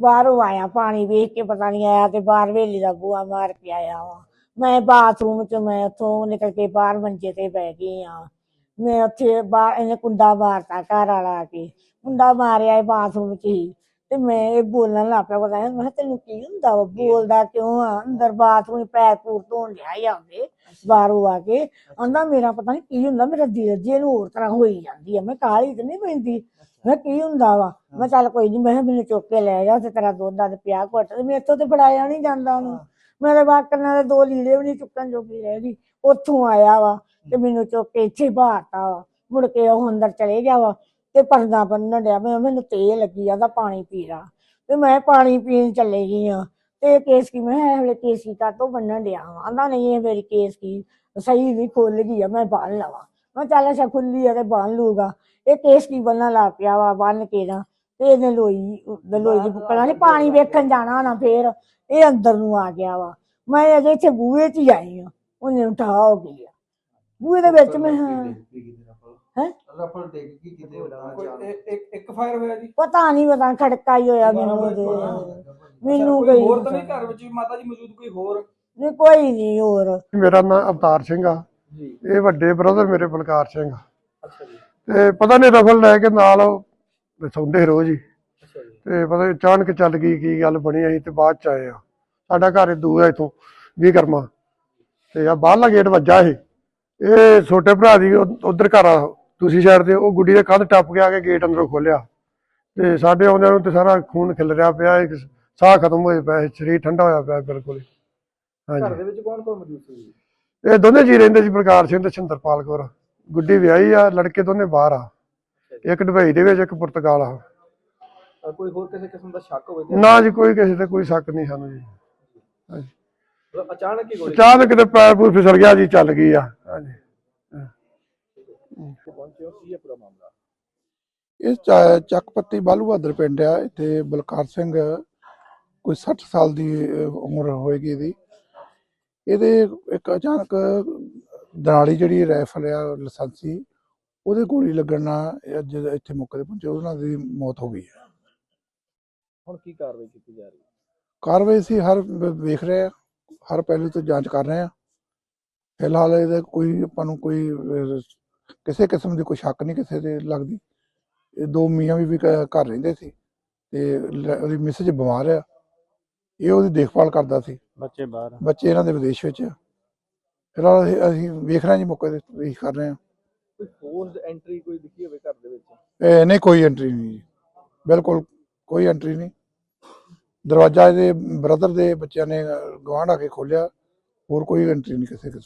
ਬਾਹਰੋਂ ਆਇਆ, ਪਾਣੀ ਵੇਖ ਕੇ ਪਤਾ ਨਹੀਂ ਆਇਆ ਤੇ ਬਾਹਰ ਵੇਲੀ ਦਾ ਬੂਆ ਮਾਰ ਕੇ ਆਇਆ ਵਾ। ਮੈਂ ਬਾਥਰੂਮ ਚ, ਮੈਂ ਉੱਥੋਂ ਨਿਕਲ ਕੇ ਬਾਹਰ ਮੰਜੇ ਤੇ ਬਹਿ ਗਈ ਆ। ਮੈਂ ਉੱਥੇ ਬਾਹਰ, ਇਹਨੇ ਕੁੰਡਾ ਮਾਰਤਾ ਘਰ ਵਾਲਾ ਆ ਕੇ। ਕੁੰਡਾ ਮਾਰਿਆ ਇਹ ਬਾਥਰੂਮ ਚ ਹੀ। ਤੇ ਮੈਂ ਇਹ ਬੋਲਣ ਲੱਗ ਪਿਆ ਪਤਾ ਨਹੀਂ ਮੈਂ ਕਿਹਾ ਤੈਨੂੰ ਕੀ ਹੁੰਦਾ ਵਾ? ਬੋਲਦਾ ਕਿਉਂ ਆ? ਅੰਦਰ ਬਾਥਰੂਮ ਪੈਰ ਪੂਰ ਧੋਣ ਲਿਆ ਹੀ ਬਾਹਰੋਂ ਆ ਕੇ। ਆਂਦਾ ਮੇਰਾ ਪਤਾ ਨਹੀਂ ਕੀ ਹੁੰਦਾ, ਮੇਰਾ ਦਿਲ ਜੇ ਨੂੰ ਹੋਰ ਤਰ੍ਹਾਂ ਹੋਈ ਜਾਂਦੀ ਆ, ਮੈਂ ਕਾਹਲੀ ਤੇ ਨਹੀਂ ਪੈਂਦੀ ਮੈਂ ਕਿਹਾ ਕੀ ਹੁੰਦਾ ਵਾ? ਮੈਂ ਕਿਹਾ ਚੱਲ ਕੋਈ ਨਹੀਂ ਮੈਂ ਕਿਹਾ ਮੈਨੂੰ ਚੁੱਕ ਕੇ ਲੈ ਜਾ ਤੇ ਤੇਰਾ ਦੁੱਧ ਤੇ ਪਿਆ ਘੁੱਟ ਤੇ ਮੇਰੇ ਤੋਂ ਤੇ ਫੜਾਇਆ ਨਹੀਂ ਜਾਂਦਾ ਉਹਨੂੰ। ਮੇਰੇ ਵਾਕਰਨਾਂ ਦੇ ਦੋ ਲੀੜੇ ਵੀ ਨਹੀਂ ਚੁੱਕਣ ਜੋਗੀ ਰਹਿ ਗਈ। ਉੱਥੋਂ ਆਇਆ ਵਾ ਤੇ ਮੈਨੂੰ ਚੁੱਕ ਕੇ ਇੱਥੇ ਬਾਹਰਤਾ ਵਾ। ਮੁੜ ਕੇ ਉਹ ਅੰਦਰ ਚਲੇ ਗਿਆ ਵਾ। ਤੇ ਪਰਦਾ ਬੰਨਣ ਡਿਆ ਮੈਂ ਮੈਨੂੰ ਤੇ ਲੱਗੀ ਜਾਂਦਾ ਪਾਣੀ ਪੀ ਲਾ ਤੇ ਮੈਂ ਪਾਣੀ ਪੀਣ ਚੱਲੇ ਗਈ ਆ ਤੇ ਕੇਸ ਕੀ ਮੈਂ ਵੇਲੇ ਕੇਸ ਕੀ ਕਾਤੋਂ ਬੰਨਣ ਡਿਆ ਆਂਦਾ ਨਹੀਂ ਇਹ ਮੇਰੀ ਕੇਸ ਕੀ ਸਹੀ ਨਹੀਂ ਖੁੱਲ ਗਈ ਆ ਮੈਂ ਬੰਨ ਲਵਾਂ। ਮੈਂ ਚੱਲ ਅੱਛਾ ਖੁੱਲੀ ਆ ਤੇ ਬੰਨ ਲੂਗਾ ਇਹ ਕੇਸ ਕੀ ਬੰਨਣ ਲੱਗ ਪਿਆ ਵਾ ਬੰਨ ਕੇ ਨਾ ਤੇ ਇਹਨੇ ਲੋਈ ਲੋਈ ਦੀ ਬੁੱਕਣਾ ਨਹੀਂ ਪਾਣੀ ਵੇਖਣ ਜਾਣਾ ਨਾ ਫੇਰ ਇਹ ਅੰਦਰ ਨੂੰ ਆ ਗਿਆ ਵਾ। ਮੈਂ ਅਜੇ ਇੱਥੇ ਬੂਹੇ 'ਚ ਹੀ ਆਈ ਆ ਉਹਨੇ ਉਠਾ ਹੋ ਗਈ ਆ। ਬੂਹੇ ਦੇ ਵਿੱਚ ਮੈਂ ਹਾਂ। ਹੈਂ? ਰਫਲ ਡਿੱਗ ਗਈ ਕਿਤੇ ਉਦਾਂ ਕੋਈ ਜਾਣ। ਇੱਕ- ਇੱਕ ਇੱਕ ਫਾਇਰ ਹੋਇਆ ਜੀ? ਪਤਾ ਨਹੀਂ ਪਤਾ ਖੜਕਾ ਹੀ ਹੋਇਆ ਮੈਨੂੰ ਉਹਦੇ ਮੈਨੂੰ ਕੋਈ ਕੋਈ ਹੋਰ ਤਾਂ ਨਹੀਂ ਘਰ ਵਿੱਚ? ਮਾਤਾ ਜੀ ਮੌਜੂਦ ਕੋਈ ਹੋਰ? ਨਹੀਂ ਕੋਈ ਨਹੀਂ ਹੋਰ। ਮੇਰਾ ਨਾਮ ਅਵਤਾਰ ਸਿੰਘ ਆ। ਜੀ। ਇਹ ਵੱਡੇ ਬ੍ਰਦਰ ਮੇਰੇ ਬਲਕਾਰ ਸਿੰਘ ਆ। ਅੱਛਾ ਜੀ। ਤੇ ਪਤਾ ਨਹੀਂ ਰਫਲ ਲੈ ਕੇ ਨਾਲ ਉਹ ਸੌਂਦੇ ਰੋਜ਼ ਹੀ ਅੱਛਾ ਜੀ। ਤੇ ਪਤਾ ਨੀ ਅਚਾਨਕ ਚੱਲ ਗਈ ਕੀ ਗੱਲ ਬਣੀ ਅਸੀਂ ਤੇ ਬਾਅਦ ਚ ਆਏ ਆ। ਸਾਡਾ ਘਰ ਦੂਰ ਹੈ ਇਥੋਂ ਵੀ ਕਰਮਾ ਤੇ ਆ ਬਾਹਰਲਾ ਗੇਟ ਵੱਜਾ ਇਹ। ਇਹ ਛੋਟੇ ਭਰਾ ਦੀ ਉਧਰ ਘਰ ਆ ਦੂਸਰੀ ਸਾਈਡ ਤੇ ਉਹ ਗੁੱਡੀ ਦੇ ਕੰਧ ਟੱਪ ਕੇ ਆ ਕੇ ਗੇਟ ਅੰਦਰੋਂ ਖੋਲਿਆ ਤੇ ਸਾਡੇ ਆਉਂਦਿਆਂ ਨੂੰ ਤੇ ਸਾਰਾ ਖੂਨ ਖਿਲ ਰਿਹਾ ਪਿਆ ਇੱਕ ਸਾਹ ਖਤਮ ਹੋਏ ਪਿਆ ਸਰੀਰ ਠੰਡਾ ਹੋਇਆ ਪਿਆ ਬਿਲਕੁਲ ਘਰ ਹਾਂਜੀ। ਦੇ ਵਿੱਚ ਕੌਣ ਕੌਣ ਮੌਜੂਦ ਸੀ? ਇਹ ਦੋਨੇ ਜੀ ਰਹਿੰਦੇ ਸੀ ਬਲਕਾਰ ਸਿੰਘ ਤੇ ਛਿੰਦਰਪਾਲ ਕੌਰ। ਗੁੱਡੀ ਵਿਆਹੀ ਆ ਲੜਕੇ ਦੋਨੇ ਬਾਹਰ ਆ। ਇੱਕ ਦੁਬਈ ਦੇ ਵਿੱਚ ਇੱਕ ਪੁਰਤਗਾਲ ਆ। ਕੋਈ ਹੋਰ ਕਿਸੇ ਕਿਸਮ ਦਾ ਸ਼ੱਕ ਹੋਵੇ ਤੇ? ਨਾ ਜੀ ਕੋਈ ਕਿਸੇ ਤੇ ਕੋਈ ਸ਼ੱਕ ਨਹੀਂ ਸਾਨੂੰ ਜੀ। ਮਤਲਬ ਅਚਾਨਕ ਹੀ ਗੋਲੀ ਅਚਾਨਕ ਕਿਤੇ ਪੈਰ ਪੂਰ ਫਿਸਲ ਗਿਆ ਜੀ ਚੱਲ ਗਈ ਆ। ਹਾਂਜੀ। ਪਹੁੰਚੇ ਹੋ ਕੀ ਹੈ ਪੂਰਾ ਮਾਮਲਾ? ਇਹ ਚ- ਚੱਕਪੱਤੀ ਬਾਲੂ ਬਹਾਦਰ ਪਿੰਡ ਆ ਇੱਥੇ ਬਲਕਾਰ ਸਿੰਘ ਕੋਈ 60 ਸਾਲ ਦੀ ਉਮਰ ਹੋਏਗੀ ਇਹਦੀ। ਇਹਦੇ ਇੱਕ ਅਚਾਨਕ ਦਰਾਲੀ ਜਿਹੜੀ ਰਾਈਫਲ ਆ ਲਾਇਸੈਂਸੀ ਉਹਦੇ ਗੋਲੀ ਲੱਗਣ ਨਾਲ ਅੱਜ ਇੱਥੇ ਮੌਕੇ ਤੇ ਪਹੁੰਚੇ ਉਹਨਾਂ ਦੀ ਮੌਤ ਹੋ ਗਈ ਹੈ। ਹੁਣ ਕੀ ਕਾਰਵਾਈ ਕੀਤੀ ਜਾ ਰਹੀ ਹੈ? ਕਾਰਵਾਈ ਸੀ ਹਰ ਵੇਖ ਰਹੇ ਆ ਹਰ ਪਹਿਲੂ ਤੋਂ ਜਾਂਚ ਕਰ ਰਹੇ ਆ ਫਿਲਹਾਲ ਇਹਦੇ ਕੋਈ ਆਪਾਂ ਨੂੰ ਕੋਈ ਕਿਸੇ ਕਿਸਮ ਦੀ ਕੋਈ ਸ਼ੱਕ ਨਹੀਂ ਕਿਸੇ ਤੇ ਲੱਗਦੀ। ਇਹ ਦੋ ਮੀਆਂ ਵੀ ਘਰ ਰਹਿੰਦੇ ਸੀ ਤੇ ਉਹਦੀ ਮਿਸਜ ਬਿਮਾਰ ਆ। ਇਹ ਉਹਦੀ ਦੇਖਭਾਲ ਕਰਦਾ ਸੀ। ਬੱਚੇ ਬਾਹਰ ਬੱਚੇ ਇਹਨਾਂ ਦੇ ਵਿਦੇਸ਼ ਵਿੱਚ ਆ। ਫਿਲਹਾਲ ਅਸੀਂ- ਅਸੀਂ ਵੇਖ ਰਹੇ ਹਾਂ ਜੀ ਮੌਕੇ ਤੇ ਤਰੀਕ ਕਰ ਰਹੇ ਹਾਂ। ਕੋਈ ਫੋਰਸਡ ਐਂਟਰੀ ਕੋਈ ਦਿਖੀ ਹੋਵੇ ਘਰ ਦੇ ਵਿੱਚ? ਇਹ ਨਹੀਂ ਕੋਈ ਐਂਟਰੀ ਨਹੀਂ ਜੀ। ਬਿਲਕੁਲ ਕੋਈ ਐਂਟਰੀ ਨਹੀਂ। ਦਰਵਾਜ਼ਾ ਇਹਦੇ ਬ੍ਰਦਰ ਦੇ ਬੱਚਿਆਂ ਨੇ ਗਵਾਂਢ ਆ ਕੇ ਖੋਲਿਆ ਹੋਰ ਕੋਈ ਐਂਟਰੀ ਨਹੀਂ ਕਿਸੇ ਕਿਸਮ